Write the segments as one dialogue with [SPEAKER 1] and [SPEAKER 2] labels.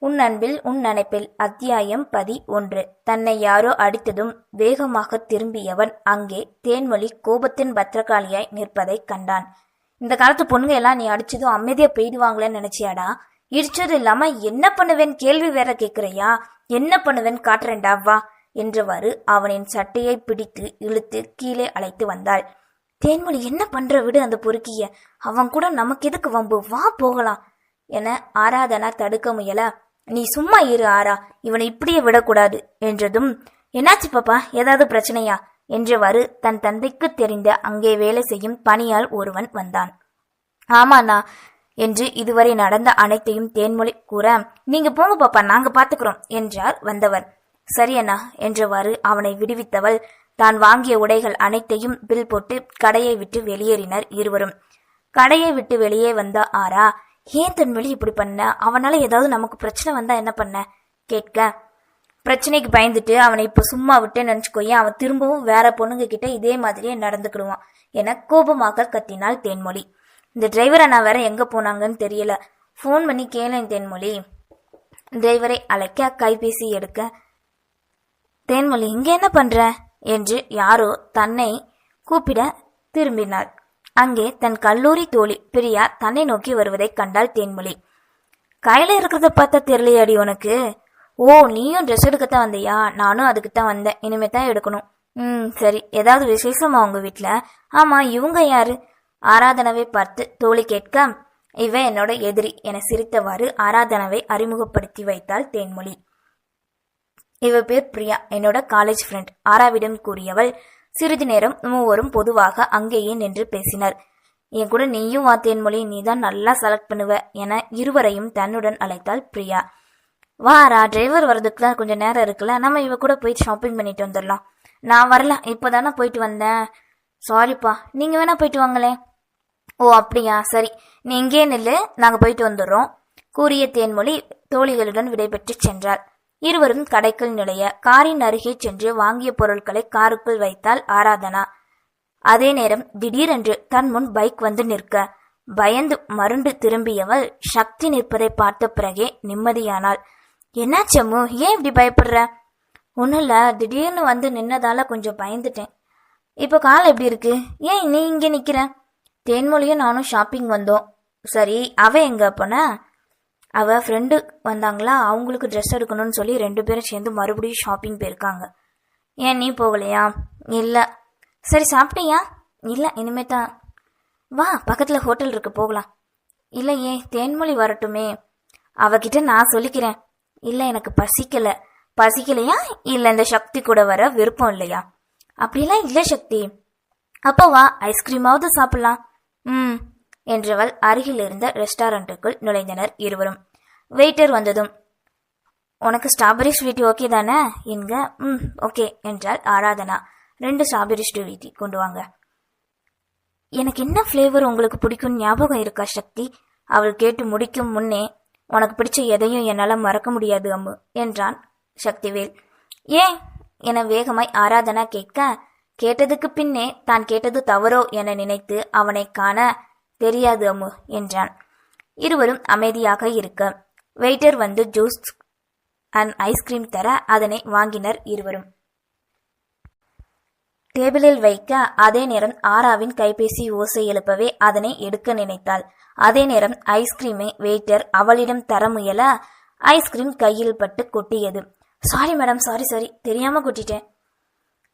[SPEAKER 1] உன் அன்பில் உன் நினைப்பில் அத்தியாயம் பதி ஒன்று தன்னை யாரோ அடித்ததும் வேகமாக திரும்பியவன் அங்கே தேன்மொழி கோபத்தின் பத்திரகாளியாய் நிற்பதைக் கண்டான். இந்த காலத்து பொண்ணுங்க எல்லாம் நீ அடிச்சதும் அமைதியா போயிடுவாங்களேன்னு நினைச்சியாடா? இடிச்சது இல்லாம என்ன பண்ணுவேன்? கேள்வி வேற கேக்குறியா? என்ன பண்ணுவேன்? காட்டுறேன்டா வா என்றவாறு அவனின் சட்டையை பிடித்து இழுத்து கீழே அழைத்து வந்தாள். தேன்மொழி என்ன பண்ற? விடு அந்த பொறுக்கிய. அவன் கூட நமக்கு எதுக்கு வம்பு? வா போகலாம் என ஆராதனா தடுக்க முயல நீ சும்மா இரு ஆரா. இவனை இப்படியே விடக்கூடாது. என்றதும் என்னாச்சு பாப்பா? ஏதாவது பிரச்சனையா? என்றவாறு தன் தந்தைக்கு தெரிந்த அங்கே வேலை செய்யும் பணியால் ஒருவன் வந்தான். ஆமாண்ணா என்று இதுவரை நடந்த அனைத்தையும் தேன்மொழி கூற நீங்க போங்க பாப்பா நாங்க பாத்துக்கிறோம் என்றார் வந்தவர். சரியண்ணா என்றவாறு அவனை விடுவித்தவள் தான் வாங்கிய உடைகள் அனைத்தையும் பில் போட்டு கடையை விட்டு வெளியேறினர் இருவரும். கடையை விட்டு வெளியே வந்த ஆரா ஏன் தன்மொழி இப்படி பண்ண? அவனால ஏதாவது நமக்கு பிரச்சனை வந்தா என்ன பண்ண? கேட்க. பிரச்சனைக்கு பயந்துட்டு அவனை இப்போ சும்மா விட்டு நினச்சிக்கோயே அவன் திரும்பவும் வேற பொண்ணுங்க கிட்ட இதே மாதிரியே நடந்துக்கிடுவான் என கோபமாக கத்தினாள் தேன்மொழி. இந்த டிரைவர் அண்ணா வேற எங்க போனாங்கன்னு தெரியல. ஃபோன் பண்ணி கேளேன் தேன்மொழி. டிரைவரை அழைக்க கைபேசி எடுக்க. தேன்மொழி இங்க என்ன பண்ற? என்று யாரோ தன்னை கூப்பிட திரும்பினார் அங்கே தன் கல்லூரி தோழி பிரியா தன்னை நோக்கி வருவதைக் கண்டாள் தேன்மொழி. கையில இருக்கிறத பார்த்தா தெரியலையாடி உனக்கு? ஓ நீயும் ட்ரெஸ் எடுக்கத்தான் வந்தியா? நானும் அதுக்கு தான் வந்தேன். இனிமே தான் எடுக்கணும். ம் சரி. ஏதாவது விசேஷமா உங்க வீட்டில் ஆமா இவங்க யாரு? ஆராதனவை பார்த்து தோழி கேட்க இவன் என்னோட எதிரி. என சிரித்தவாறு ஆராதனவை அறிமுகப்படுத்தி வைத்தாள் தேன்மொழி. இவ பேர் பிரியா என்னோட காலேஜ் ஃப்ரெண்ட் ஆராவிடம் கூறியவள் சிறிது நேரம் மூவரும் பொதுவாக அங்கேயே நின்று பேசினர். என் கூட நீயும் வா தேன்மொழி நீ தான் நல்லா செலக்ட் பண்ணுவ என இருவரையும் தன்னுடன் அழைத்தாள் பிரியா. வாரா டிரைவர் வர்றதுக்கு தான் கொஞ்சம் நேரம் இருக்குல்ல நம்ம இவ கூட போய் ஷாப்பிங் பண்ணிட்டு வந்துடலாம் நான் வரல இப்போதானே போயிட்டு வந்தேன். சாரிப்பா நீங்க வேணா போயிட்டு வாங்களேன். ஓ அப்படியா? சரி நீ இங்கே நில்லு நாங்க போயிட்டு வந்துடுறோம். கூறிய தேன்மொழி தோழிகளுடன் விடைபெற்று சென்றாள். இருவரும் கடைக்குள் நுழைய காரின் அருகே சென்று வாங்கிய பொருட்களை காருக்குள் வைத்தாள் ஆராதனா. அதே நேரம் திடீரென்று தன் முன் பைக் வந்து நிற்க. பயந்து மருண்டு திரும்பியவள் சக்தி நிற்பதை பார்த்த பிறகே நிம்மதியானாள். என்னாச்சம்மு ஏன் இப்படி பயப்படுற? ஒன்றும் இல்லை திடீர்னு வந்து நின்னதால கொஞ்சம் பயந்துட்டேன். இப்போ கால் எப்படி இருக்கு? ஏன் நீ இங்கே நிற்கிற தேன்மொழியும் நானும் ஷாப்பிங் வந்தோம். சரி அவ எங்க போனா? அவள் ஃப்ரெண்டு வந்தாங்களா அவங்களுக்கு ட்ரெஸ் எடுக்கணும்னு சொல்லி ரெண்டு பேரும் சேர்ந்து மறுபடியும் ஷாப்பிங் போயிருக்காங்க. ஏன் நீ போகலையா? இல்லை. சரி சாப்பிட்டியா? இல்லை இனிமே தான் வா பக்கத்தில் ஹோட்டல் இருக்கு போகலாம். இல்லையே தேன்மொழி வரட்டுமே. அவகிட்ட நான் சொல்லிக்கிறேன். இல்லை எனக்கு பசிக்கலை. பசிக்கலையா? இல்லை இந்த சக்தி கூட வர விருப்பம் இல்லையா? அப்படிலாம் இல்லை சக்தி. அப்போ வா ஐஸ்கிரீமாவது சாப்பிடலாம். ம் என்றவள் அருகில் இருந்த ரெஸ்டாரண்ட்டுக்குள் நுழைந்தனர் இருவரும். வெயிட்டர் வந்ததும் உனக்கு ஸ்ட்ராபெரி ஸ்வீட் ஓகே தானே? என்க ம் ஓகே என்றாள் ஆராதனா. ரெண்டு ஸ்ட்ராபெரி ஸ்வீட் கொண்டு வாங்க. எனக்கு என்ன ஃப்ளேவர் உங்களுக்கு பிடிக்கும் ஞாபகம் இருக்கா சக்தி? அவள் கேட்டு முடிக்கும் முன்னே உனக்கு பிடிச்ச எதையும் என்னால் மறக்க முடியாது அம்மு என்றான் சக்திவேல் ஏன்? என வேகமாய் ஆராதனா கேட்க கேட்டதுக்கு பின்னே தான் கேட்டது தவறோ என நினைத்து அவனை காண தெரியாது அம்மு என்றான். இருவரும் அமைதியாக இருக்க வெயிட்டர் வந்து ஜூஸ் அண்ட் ஐஸ்கிரீம் தர அதனை வாங்கினர் இருவரும். டேபிளில் வைக்க அதே நேரம் ஆராவின் கைபேசி ஓசை எழுப்பவே அதனை எடுக்க நினைத்தாள். அதே நேரம் ஐஸ்கிரீமை வெயிட்டர் அவளிடம் தர முயல ஐஸ்கிரீம் கையில் பட்டு கொட்டியது. சாரி மேடம் சாரி சாரி தெரியாம கொட்டிட்டேன்.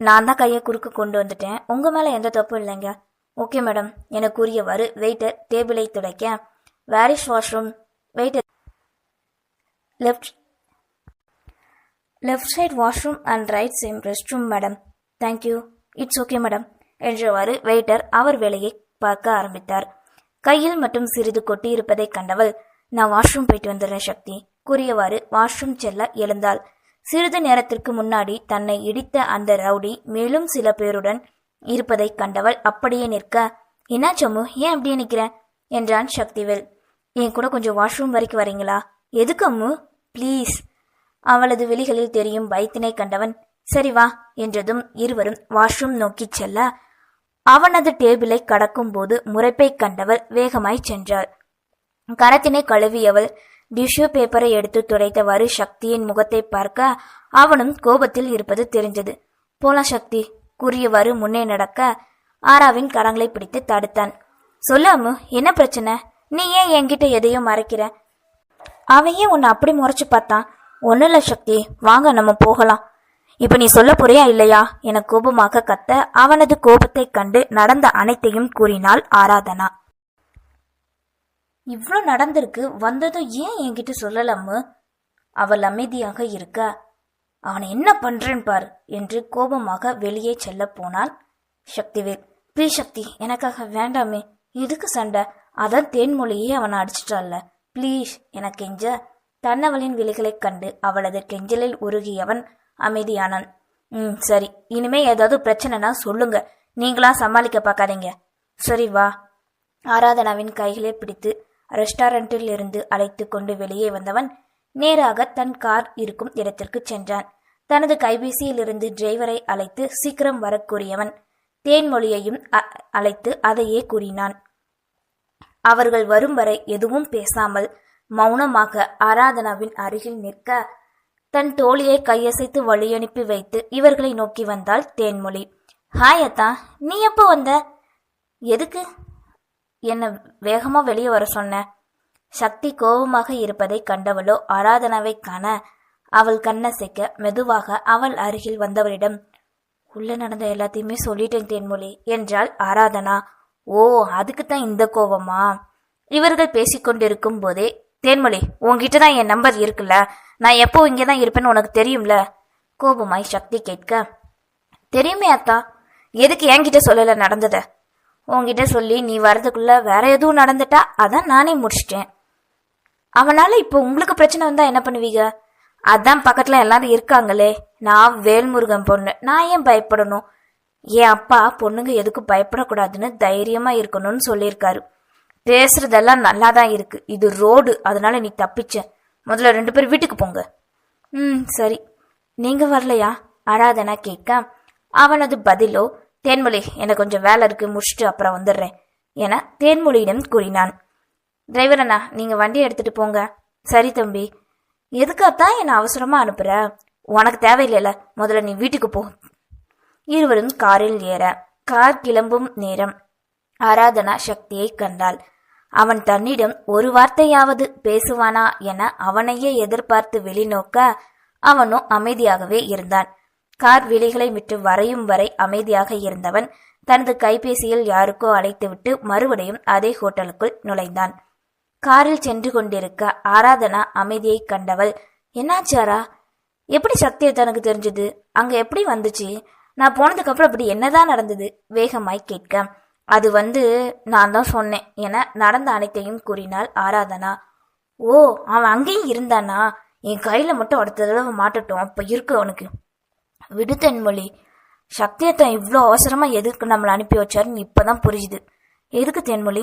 [SPEAKER 1] நான் தான் கையை குறுக்க கொண்டு வந்துட்டேன். உங்க மேல எந்த தப்பும் இல்லைங்க. ஓகே மேடம் என கூறியவாறு வெயிட்டர் டேபிளை துடைக்க where is washroom waiter left left side washroom and right same rest room madam thank you it's okay madam என்றவாறு வெயிட்டர் அவர் வேலையை பார்க்க ஆரம்பித்தார். கையில் மட்டும் சிறிது கொட்டியிருப்பதைக் கண்டவள் நான் வாஷ்ரூம் போயிட்டு வந்துடுறேன் சக்தி. கூறியவாறு வாஷ்ரூம் செல்ல எழுந்தாள். சிறிது நேரத்திற்கு முன்னாடி தன்னை இடித்த அந்த ரவுடி மேலும் சில பேருடன் இருப்பதை கண்டவள் அப்படியே நிற்க என்ன சம்மு ஏன் அப்படியே நிற்கிறேன் என்றான் சக்திவேல். என் கூட கொஞ்சம் வாஷ்ரூம் வரைக்கும் வரீங்களா? எதுக்கு அம்மு? ப்ளீஸ். அவளது விழிகளில் தெரியும் பயத்தினை கண்டவன் சரி வா என்றதும் இருவரும் வாஷ்ரூம் நோக்கிச் செல்ல அவனது டேபிளை கடக்கும் போது முறைப்பை கண்டவள் வேகமாய் சென்றாள் கரத்தினை கழுவியவள் டிஷ்யூ பேப்பரை எடுத்து துடைத்தவாறு சக்தியின் முகத்தை பார்க்க அவனும் கோபத்தில் இருப்பது தெரிஞ்சது போலாம் சக்தி கூறியவாறு முன்னே நடக்க ஆராவின் கரங்களை பிடித்து தடுத்தான். சொல்லாமு என்ன பிரச்சனை? நீ ஏன் என்கிட்ட எதையும் மறைக்கிற? அவன் ஏன் உன்னை அப்படி முறைச்சு பார்த்தான் ஒன்றும் இல்லை சக்தி. வாங்க நம்ம போகலாம். இப்போ நீ சொல்ல போறியா இல்லையா? என கோபமாக கத்த அவனது கோபத்தை கண்டு நடந்த அனைத்தையும் கூறினாள் ஆராதனா. இவ்வளோ நடந்திருக்கு வந்ததும் ஏன் என்கிட்ட சொல்லலம்மு? அவள் அமைதியாக இருக்க அவனை என்ன பண்றேன் பார்? என்று கோபமாக வெளியே செல்ல போனான் சக்திவேல். ப்ளீஸ் சக்தி எனக்காக வேண்டாமே. எதுக்கு சண்டை? அதான் தேன்மொழியே அவனை அடிச்சிட்டான்ல ப்ளீஸ் என கெஞ்ச தன்னவளின் விழிகளைக் கண்டு அவளது கெஞ்சலில் உருகியவன் அமைதியானான். ம் சரி. இனிமே ஏதாவது பிரச்சனைனா சொல்லுங்க. நீங்களா சமாளிக்க பார்க்காதீங்க. சரி வா. ஆராதனாவின் கைகளை பிடித்து ரெஸ்டாரண்டில் இருந்து அழைத்து கொண்டு வெளியே வந்தவன் நேராக தன் கார் இருக்கும் இடத்திற்கு சென்றான். தனது கைபேசியிலிருந்து டிரைவரை அழைத்து சீக்கிரம் வரக்கூடியவன் தேன்மொழியையும் அ- அழைத்து அதையே கூறினான். அவர்கள் வரும் வரை எதுவும் பேசாமல் மௌனமாக ஆராதனாவின் அருகில் நிற்க தன் தோழியை கையசைத்து வழியனுப்பி வைத்து இவர்களை நோக்கி வந்தாள் தேன்மொழி. ஹாய் அத்தா நீ எப்போ வந்த? எதுக்கு? என்னை வேகமாக வெளியே வர சொன்ன? சக்தி கோபமாக இருப்பதை கண்டவளோ ஆராதனாவை காண அவள் கண்ணசைக்க மெதுவாக அவள் அருகில் வந்தவளிடம் உள்ள நடந்த எல்லாத்தையுமே சொல்லிட்டேன் தேன்மொழி என்றாள் ஆராதனா. ஓ அதுக்கு தான் இந்த கோபமா இவர்கள் பேசிக்கொண்டிருக்கும் போதே தேன்மொழி உன்கிட்ட தான் என் நம்பர் இருக்குல்ல? நான் எப்போ இங்கே தான் இருப்பேன்னு உனக்கு தெரியும்ல? கோபமாய் சக்தி கேட்க தெரியுமே அத்தா எதுக்கு என்கிட்ட சொல்லல நடந்தத? உன்கிட்ட சொல்லி நீ வரதுக்குள்ள வேற எதுவும் நடந்துட்டா அதான் நானே முடிச்சிட்டேன். அவனால இப்போ உங்களுக்கு பிரச்சனை வந்தா என்ன பண்ணுவீங்க? அதான் பக்கத்துல எல்லாரும் இருக்காங்களே நான் வேல்முருகன் பொண்ணு நான் ஏன் பயப்படணும்? என் அப்பா பொண்ணுங்க எதுக்கு பயப்படக்கூடாதுன்னு தைரியமா இருக்கணும்னு சொல்லியிருக்காரு. பேசுறதெல்லாம் நல்லா தான் இருக்கு. இது ரோடு. அதனால நீ தப்பிச்ச. முதல்ல ரெண்டு பேரும் வீட்டுக்கு போங்க. ம் சரி. நீங்க வரலையா? ஆராதனா கேட்க அவனது பதிலோ தேன்மொழி எனக்கு கொஞ்சம் வேலை இருக்கு. முடிச்சுட்டு அப்புறம் வந்துடுறேன் என தேன்மொழியிடம் கூறினான். டிரைவர் அண்ணா நீங்க வண்டி எடுத்துட்டு போங்க. சரி தம்பி. எதுக்காத்தான் என்னை அவசரமா அனுப்புற? உனக்கு தேவையில்லைல. முதல்ல நீ வீட்டுக்கு போ. இருவரும் காரில் ஏற கார் கிளம்பும் நேரம். ஆராதனா சக்தியை கண்டாள். அவன் தன்னிடம் ஒரு வார்த்தையாவது பேசுவானா? என அவனையே எதிர்பார்த்து வெளிநோக்க அவனோ அமைதியாகவே இருந்தான். கார் விழிகளை விட்டு வரையும் வரை அமைதியாக இருந்தவன் தனது கைபேசியில் யாருக்கோ அழைத்துவிட்டு மறுபடியும் அதே ஹோட்டலுக்குள் நுழைந்தான். காரில் சென்று கொண்டிருக்க ஆராதனா அமைதியை கண்டவள் என்னாச்சாரா? எப்படி சக்தி தனக்கு தெரிஞ்சது? அங்க எப்படி வந்துச்சு? நான் போனதுக்கப்புறம் அப்படி என்னதான் நடந்தது? வேகமாய் கேட்க. அது வந்து நான் தான் சொன்னேன் என நடந்த அனைத்தையும் கூறினாள் ஆராதனா. ஓ அவன் அங்கேயும் இருந்தானா? என் கையில மட்டும் அடுத்த தடவை மாட்டட்டும். அப்ப இருக்கு அவனுக்கு. விடு தென்மொழி. சக்தியத்தான் இவ்வளோ அவசரமா எதுக்கு நம்மளை அனுப்பி வச்சாருன்னு இப்பதான் புரிஞ்சுது எதுக்கு தென்மொழி?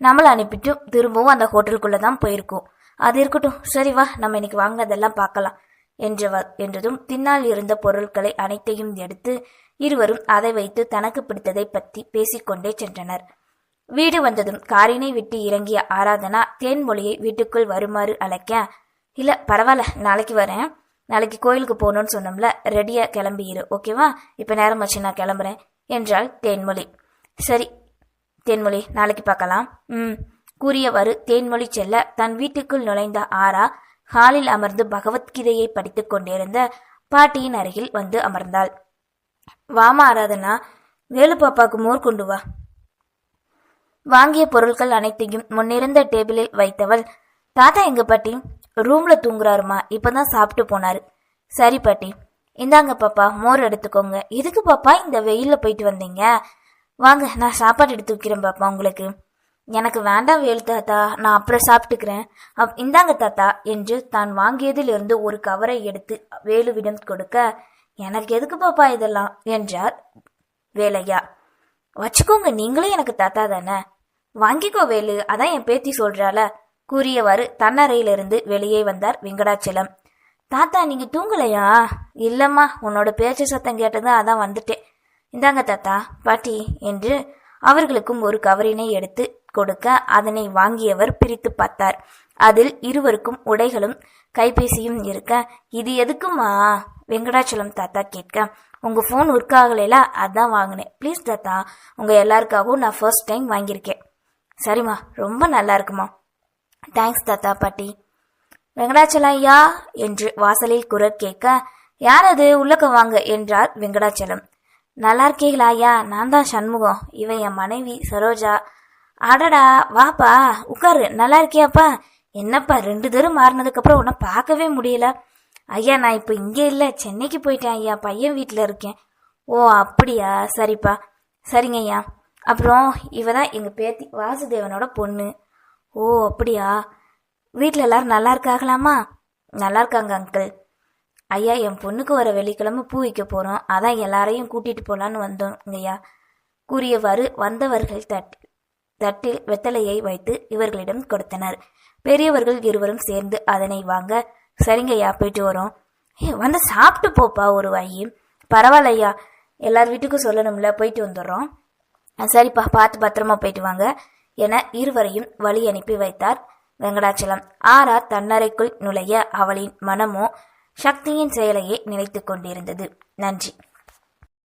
[SPEAKER 1] நம்மளை அனுப்பிட்டு திரும்பவும் அந்த ஹோட்டலுக்குள்ளே தான் போயிருக்கோம். அது இருக்கட்டும். சரி வா நம்ம இன்னைக்கு வாங்கினதெல்லாம் பார்க்கலாம். என்றவர் என்றதும் பின்னால் இருந்த பொருட்களை அனைத்தையும் எடுத்து இருவரும் அதை வைத்து தனக்கு பிடித்ததை பற்றி பேசிக்கொண்டே சென்றனர். வீடு வந்ததும் காரினை விட்டு இறங்கிய ஆராதனா தேன்மொழியை வீட்டுக்குள் வருமாறு அழைக்க இல்ல பரவாயில்ல நாளைக்கு வரேன். நாளைக்கு கோயிலுக்கு போகணும்னு சொன்னோம்ல ரெடியா கிளம்பியிரு ஓகேவா இப்ப நேரம் வச்சு நான் கிளம்புறேன் என்றாள் தேன்மொழி சரி தேன்மொழி நாளைக்கு பார்க்கலாம். ம் கூறியவாறு தேன்மொழி செல்ல தன் வீட்டுக்குள் நுழைந்த ஆரா ஹாலில் அமர்ந்து பகவத்கீதையை படித்துக் கொண்டிருந்த பாட்டியின் அருகில் வந்து அமர்ந்தாள். வாமா ஆராதனா. வேலு பாப்பாக்கு மோர் கொண்டு வா. வாங்கிய பொருட்கள் அனைத்தையும் முன்னிருந்த டேபிளில் வைத்தவள் தாத்தா எங்க பாட்டி? ரூம்ல தூங்குறாருமா? இப்பதான் சாப்பிட்டு போனாரு. சரி பாட்டி. இந்தாங்க பாப்பா மோர் எடுத்துக்கோங்க. எதுக்கு பாப்பா? இந்த வெயில்ல போயிட்டு வந்தீங்க. வாங்க நான் சாப்பாடு எடுத்து வைக்கிறேன் பாப்பா உங்களுக்கு. எனக்கு வேண்டாம் வேலு தாத்தா நான் அப்புறம் சாப்பிட்டுக்கிறேன். அப் இந்தாங்க தாத்தா என்று தான் வாங்கியதிலிருந்து ஒரு கவரை எடுத்து வேலுவிடம் கொடுக்க எனக்கு எதுக்கு பாப்பா இதெல்லாம்? என்றார் வேலையா. வச்சுக்கோங்க நீங்களே எனக்கு தாத்தா தானே? வாங்கிக்கோ வேலு அதான் என் பேத்தி சொல்றால கூறியவாறு தன்னறையிலிருந்து வெளியே வந்தார் வெங்கடாச்சலம். தாத்தா நீங்க தூங்கலையா? இல்லம்மா உன்னோட பேச்சு சத்தம் கேட்டதும் அதான் வந்துட்டேன். இந்தாங்க தாத்தா பாட்டி என்று அவர்களுக்கும் ஒரு கவரினை எடுத்து கொடுக்க அதனை வாங்கியவர் பிரித்து பார்த்தார். அதில் இருவருக்கும் உடைகளும் கைபேசியும் இருக்க இது எதுக்குமா வெங்கடாச்சலம் தாத்தா கேட்க உங்க ஃபோன் ஒர்க் ஆகலைல? அதான் வாங்கினேன். ப்ளீஸ் தாத்தா உங்க எல்லாருக்காகவும் நான் ஃபர்ஸ்ட் டைம் வாங்கியிருக்கேன். சரிம்மா ரொம்ப நல்லா இருக்குமா? தேங்க்ஸ் தாத்தா பாட்டி. வெங்கடாச்சலம் ஐயா என்று வாசலில் குரல் கேட்க யார் அது உள்ளக்க வாங்க என்றார் வெங்கடாச்சலம். நல்லா இருக்கீங்களா ஐயா நான் தான் சண்முகம். இவன் என் மனைவி சரோஜா. அடடா வாப்பா உட்காரு நல்லா இருக்கியாப்பா? என்னப்பா ரெண்டு தரம் மாறினதுக்கப்புறம் உன்னை பார்க்கவே முடியல. ஐயா நான் இப்போ இங்கே இல்லை. சென்னைக்கு போயிட்டேன் ஐயா. பையன் வீட்டில் இருக்கேன். ஓ அப்படியா? சரிப்பா. சரிங்க ஐயா. அப்புறம் இவ தான் எங்கள் பேத்தி வாசுதேவனோட பொண்ணு. ஓ அப்படியா? வீட்டில் எல்லாரும் நல்லா இருக்காகலாமா நல்லா இருக்காங்க அங்கிள். ஐயா என் பொண்ணுக்கு வர வெள்ளிக்கிழமை பூ வைக்க போகிறோம் அதான் எல்லாரையும் கூட்டிகிட்டு போகலான்னு வந்தோம் ஐயா. கூறியவாறு வந்தவர்கள் தட்டி தட்டில் வெத்தலையை வைத்து இவர்களிடம் கொடுத்தனர். பெரியவர்கள் இருவரும் சேர்ந்து அதனை வாங்க சரிங்கய்யா போயிட்டு வரோம். ஏ வந்து சாப்பிட்டு போப்பா ஒரு வாயி. பரவாயில்லையா எல்லார் வீட்டுக்கும் சொல்லணும்ல போயிட்டு வந்துடுறோம். சரிப்பா பார்த்து பத்திரமா போயிட்டு வாங்க என இருவரையும் வழி அனுப்பி வைத்தார் வெங்கடாச்சலம். ஆரா தன்னறைக்குள் நுழைய அவளின் மனமோ சக்தியின் செயலையே நினைத்து கொண்டிருந்தது. நன்றி.